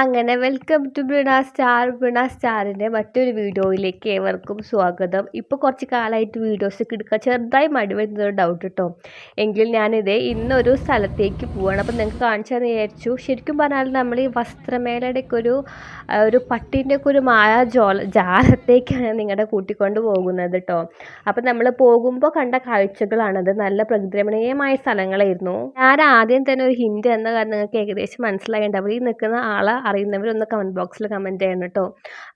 അങ്ങനെ welcome to Brina star Brina സ്റ്റാറിന്റെ മറ്റൊരു വീഡിയോയിലേക്ക് ഏവർക്കും സ്വാഗതം. ഇപ്പോൾ കുറച്ച് കാലമായിട്ട് വീഡിയോസ് എടുക്കുക ചെറുതായി മടി വരുന്നൊരു ഡൗട്ട് കേട്ടോ എങ്കിൽ ഞാനിത് ഇന്നൊരു സ്ഥലത്തേക്ക് പോവാണ്. അപ്പോൾ നിങ്ങൾക്ക് കാണിച്ചാൽ വിചാരിച്ചു. ശരിക്കും പറഞ്ഞാൽ നമ്മൾ ഈ വസ്ത്രമേലയുടെയൊക്കെ ഒരു ഒരു പട്ടീന്റെ ഒക്കെ ഒരു മായ ജോല ജാലത്തേക്കാണ് നിങ്ങളുടെ കൂട്ടിക്കൊണ്ട് പോകുന്നത് കേട്ടോ അപ്പോൾ നമ്മൾ പോകുമ്പോൾ കണ്ട കാഴ്ചകളാണത്. നല്ല പ്രകൃതിരമണീയമായ സ്ഥലങ്ങളായിരുന്നു. ഞാൻ ആദ്യം തന്നെ ഒരു ഹിൻഡ് എന്ന കാരണം നിങ്ങൾക്ക് ഏകദേശം മനസ്സിലായിട്ടുണ്ട്. ഈ നിൽക്കുന്ന ആളെ അറിയുന്നവരൊന്ന് കമന്റ് ബോക്സിൽ കമന്റ് ചെയ്യണം കേട്ടോ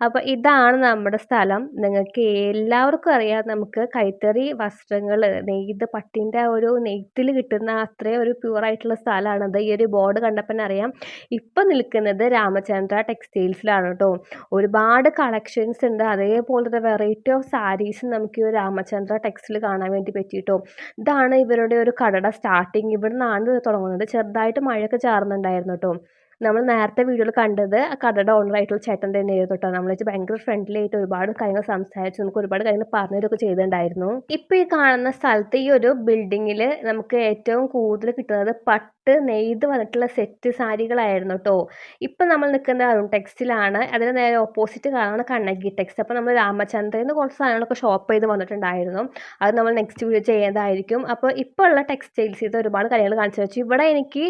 അപ്പോൾ ഇതാണ് നമ്മുടെ സ്ഥലം. നിങ്ങൾക്ക് എല്ലാവർക്കും അറിയാം നമുക്ക് കൈത്തറി വസ്ത്രങ്ങൾ നെയ്ത് പട്ടിന്റെ ഒരു നെയ്ത്തിൽ കിട്ടുന്ന അത്രയും ഒരു പ്യുവറായിട്ടുള്ള സ്ഥലമാണത്. ഈ ഒരു ബോർഡ് കണ്ടപ്പോൾ അറിയാം. ഇപ്പം നിൽക്കുന്നത് രാമചന്ദ്ര ടെക്സ്റ്റൈൽസിലാണ് കേട്ടോ ഒരുപാട് കളക്ഷൻസ് ഉണ്ട്. അതേപോലത്തെ വെറൈറ്റി ഓഫ് സാരീസ് നമുക്ക് ഈ രാമചന്ദ്ര ടെക്സ്റ്റൈൽ കാണാൻ വേണ്ടി പറ്റിയിട്ടോ ഇതാണ് ഇവരുടെ ഒരു കടയുടെ സ്റ്റാർട്ടിങ് ഇവിടെ നിന്നാണ് തുടങ്ങുന്നത്. ചെറുതായിട്ട് മഴയൊക്കെ ചാർന്നുണ്ടായിരുന്നു കേട്ടോ നമ്മൾ നേരത്തെ വീഡിയോയിൽ കണ്ടത് കടയുടെ ഓണറായിട്ടുള്ള ചേട്ടൻ തന്നെയായിരുന്നു കേട്ടോ. നമ്മൾ വെച്ച് ഭയങ്കര ഫ്രണ്ട്ലി ആയിട്ട് ഒരുപാട് കാര്യങ്ങൾ സംസാരിച്ചു. നമുക്ക് ഒരുപാട് കാര്യങ്ങൾ പറഞ്ഞു തരുമൊക്കെ ചെയ്തിട്ടുണ്ടായിരുന്നു. ഇപ്പോൾ ഈ കാണുന്ന സ്ഥലത്ത് ഈ ഒരു ബിൽഡിങ്ങിൽ നമുക്ക് ഏറ്റവും കൂടുതൽ കിട്ടുന്നത് പട്ട് നെയ്ത് വന്നിട്ടുള്ള സെറ്റ് സാരികളായിരുന്നു കേട്ടോ ഇപ്പം നമ്മൾ നിൽക്കുന്ന അരുൺ ടെക്സ്റ്റിലാണ്. അതിന് നേരെ ഓപ്പോസിറ്റ് കാണുന്ന കണ്ണകി ടെക്സ്റ്റ്. അപ്പോൾ നമ്മൾ രാമചന്ദ്രയിൽ നിന്ന് കുറച്ച് സാധനങ്ങളൊക്കെ ഷോപ്പ് ചെയ്ത് വന്നിട്ടുണ്ടായിരുന്നു. അത് നമ്മൾ നെക്സ്റ്റ് വീഡിയോ ചെയ്യേണ്ടതായിരിക്കും അപ്പോൾ ഇപ്പോൾ ഉള്ള ടെക്സ്റ്റൈൽസ് ചെയ്ത് ഒരുപാട് കാര്യങ്ങൾ കാണിച്ചു വെച്ചു ഇവിടെ എനിക്ക്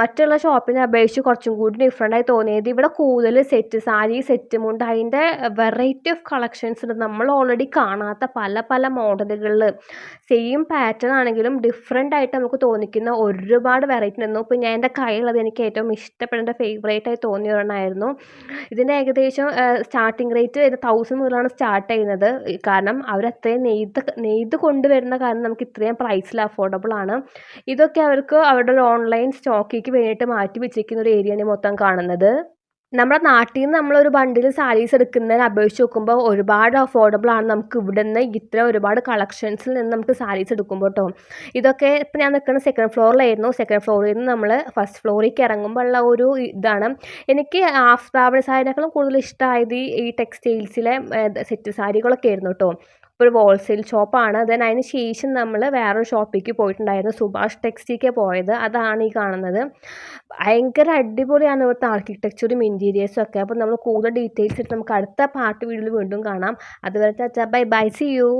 മറ്റുള്ള ഷോപ്പിനെ അപേക്ഷിച്ച് കുറച്ചും കൂടി ഡിഫറെന്റ് ആയി തോന്നിയത് ഇവിടെ കൂടുതൽ സെറ്റ് സാരി സെറ്റ് മുണ്ട്. അതിന്റെ വെറൈറ്റി ഓഫ് കളക്ഷൻസ് ഉണ്ട്. നമ്മൾ ഓൾറെഡി കാണാത്ത പല പല മോഡലുകളിൽ സെയിം പാറ്റേൺ ആണെങ്കിലും ഡിഫറെന്റ് ആയിട്ട് നമുക്ക് തോന്നിക്കുന്ന ഒരുപാട് വെറൈറ്റി ഉണ്ടായിരുന്നു ഇപ്പോൾ ഞാൻ എന്റെ കയ്യിലുള്ളത് എനിക്ക് ഏറ്റവും ഇഷ്ടപ്പെടേണ്ട ഫേവറേറ്റ് ആയി തോന്നിയ ഒരെണ്ണമായിരുന്നു ഇതിന്റെ ഏകദേശം സ്റ്റാർട്ടിങ് റേറ്റ് തൗസൻഡ് മുതലാണ് സ്റ്റാർട്ട് ചെയ്യുന്നത്. കാരണം അവരത്രയും നെയ്ത് നെയ്ത് കൊണ്ടുവരുന്ന കാരണം നമുക്ക് ഇത്രയും പ്രൈസിൽ അഫോർഡബിൾ ആണ്. ഇതൊക്കെ അവർക്ക് അവരുടെ ഒരു ഓൺലൈൻ സ്റ്റോക്കിലേക്ക് വേണ്ടിയിട്ട് മാറ്റി വെച്ചിരിക്കുന്ന ഒരു ഏരിയയാണ് മൊത്തം കാണുന്നത്. നമ്മുടെ നാട്ടിൽ നിന്ന് നമ്മളൊരു ബണ്ടിൽ സാരീസ് എടുക്കുന്നതിന് അപേക്ഷിച്ച് നോക്കുമ്പോൾ ഒരുപാട് അഫോർഡബിൾ ആണ്. നമുക്ക് ഇവിടെ നിന്ന് ഇത്ര ഒരുപാട് കളക്ഷൻസിൽ നിന്ന് നമുക്ക് സാരീസ് എടുക്കുമ്പോൾ കേട്ടോ ഇതൊക്കെ ഇപ്പം ഞാൻ നിൽക്കുന്ന സെക്കൻഡ് ഫ്ലോറിലായിരുന്നു സെക്കൻഡ് ഫ്ലോറിൽ നിന്ന് നമ്മൾ ഫസ്റ്റ് ഫ്ലോറിലേക്ക് ഇറങ്ങുമ്പോൾ ഉള്ള ഒരു ഇതാണ്. എനിക്ക് ആഫ്താബ് സാരിനേക്കാളും കൂടുതൽ ഇഷ്ടമായത് ഈ ടെക്സ്റ്റൈൽസിലെ സെറ്റ് സാരികളൊക്കെ ആയിരുന്നു കേട്ടോ ഒരു ഹോൾസെയിൽ ഷോപ്പാണ് ദെൻ അതിന് ശേഷം നമ്മൾ വേറൊരു ഷോപ്പിലേക്ക് പോയിട്ടുണ്ടായിരുന്നു സുഭാഷ് ടെക്സ്റ്റിക്ക് പോയത്. അതാണ് ഈ കാണുന്നത്. ഭയങ്കര അടിപൊളിയാണ് ഇവിടുത്തെ ആർക്കിടെക്ചറും ഇന്റീരിയേഴ്സും ഒക്കെ. അപ്പോൾ നമ്മൾ കൂടുതൽ ഡീറ്റെയിൽസ് നമുക്ക് അടുത്ത പാർട്ട് വീഡിയോയിൽ വീണ്ടും കാണാം. അതുവരെ ബൈ ബൈ സി യു